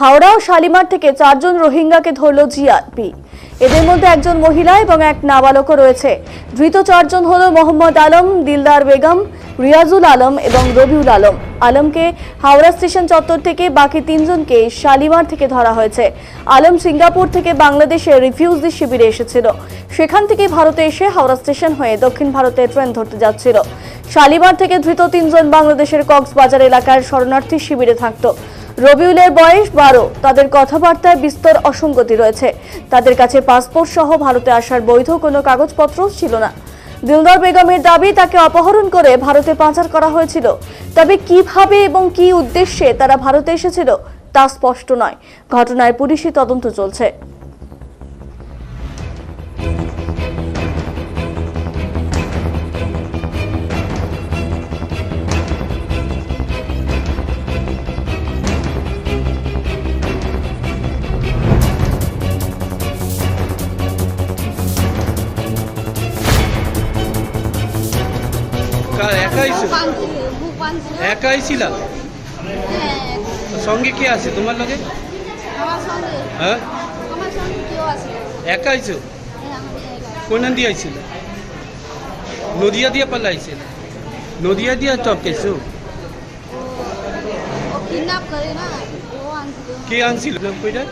হাওড়া ও শালিমার থেকে চারজন রোহিঙ্গাকে ধরল জিআরপি। এদের মধ্যে একজন মহিলা এবং এক নাবালকও রয়েছে। ধৃত চারজন হল মোহাম্মদ আলম, দিলদার বেগম, রিয়াজুল আলম এবং রবিউল আলম। আলমকে হাওড়া স্টেশন চত্বর থেকে বাকি তিনজনকে শালিমার থেকে ধরা হয়েছে। আলম সিঙ্গাপুর থেকে বাংলাদেশে রিফিউজি শিবিরে এসেছিল। সেখান থেকে ভারতে এসে হাওড়া স্টেশন হয়ে দক্ষিণ ভারতে ট্রেন ধরতে যাচ্ছিল। শালিমার থেকে ধৃত তিনজন বাংলাদেশের কক্সবাজার এলাকার শরণার্থী শিবিরে থাকতো। রবিউলের বয়স বারো। তাদের কথাবার্তায় বিস্তর অসঙ্গতি রয়েছে। তাদের কাছে পাসপোর্ট সহ ভারতে আসার বৈধ কোনো কাগজপত্র ছিল না। দিলদার বেগমের দাবি, তাকে অপহরণ করে ভারতে পাচার করা হয়েছিল। তবে কীভাবে এবং কী উদ্দেশ্যে তারা ভারতে এসেছিল, তা স্পষ্ট নয়। ঘটনায় পুলিশি তদন্ত চলছে। একাই ছিল? একাই ছিলাম? হ্যাঁ। সঙ্গে কে আছে তোমার লগে? হ্যাঁ? আমার সঙ্গে কেউ আছে? একাই ছো? হ্যাঁ আমি দিয়ে আইছিল নদিয়া দিয়ে পালাইছিল। নদিয়া দিয়ে টপকেছো কে আনছিল। কইটা?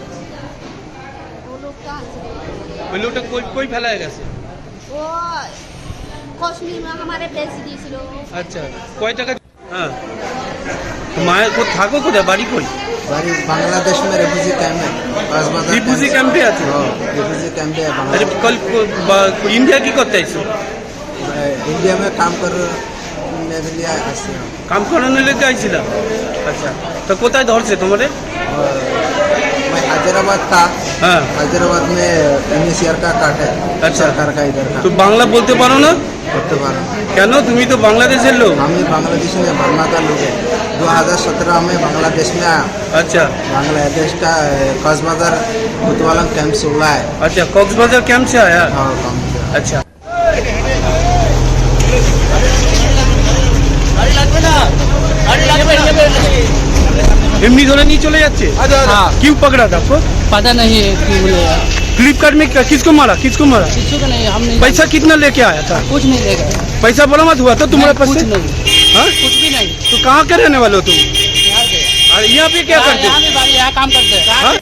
ওই লোকটা কই কই ফেলায় গেছে? আচ্ছা কয় টাকা হ্যাঁ মায়ের কো থাকো কোথায় বাড়ি কই बारी बांग्लादेश में रेफ्यूजी कैंप है कक्सबाजार रिफ्यूजी कैंप पे आते हो? हाँ, रिफ्यूजी कैंप है আরে बांग्लादेश কল ইন্ডিয়া কি করতে আইছো इंडिया में काम करने के लिए आते हैं কাম করানোর লেগে আইছিলাম আচ্ছা তো কোথায় ধরছে তোমারে और मैं हैदराबाद था হ্যাঁ हैदराबाद में एम का काट है अच्छा। सरकार का इधर का তো बांग्ला বলতে পারো না करते पारा কেন তুমি তো বাংলাদেশের লোক हम ही बांग्लादेश में बर्मा का लोग है 2017 में बांग्लादेश में आया আচ্ছা बांग्लादेश का कक्सबाजार बुतवालम कैंप से हुआ है अच्छा कॉक्सबाजार कैंप से आया हाँ काम से अच्छा এমনি ধরে নিয়ে চলে যাচ্ছে हाँ क्यों पकड़ा था आपको पता नहीं है क्यों फ्लिपकार्ट में किसको मारा? किसको मारा? किसको नहीं हम नहीं पैसा कितना लेके आया था? कुछ नहीं लेकर पैसा बोला मत हुआ था तुम्हारे पास कुछ से? नहीं। हाँ? कुछ भी नहीं। तो कहाँ के रहने वाले हो तुम? यहाँ पे और यहाँ पे क्या करते? हैं यहाँ काम करते हैं। हाँ?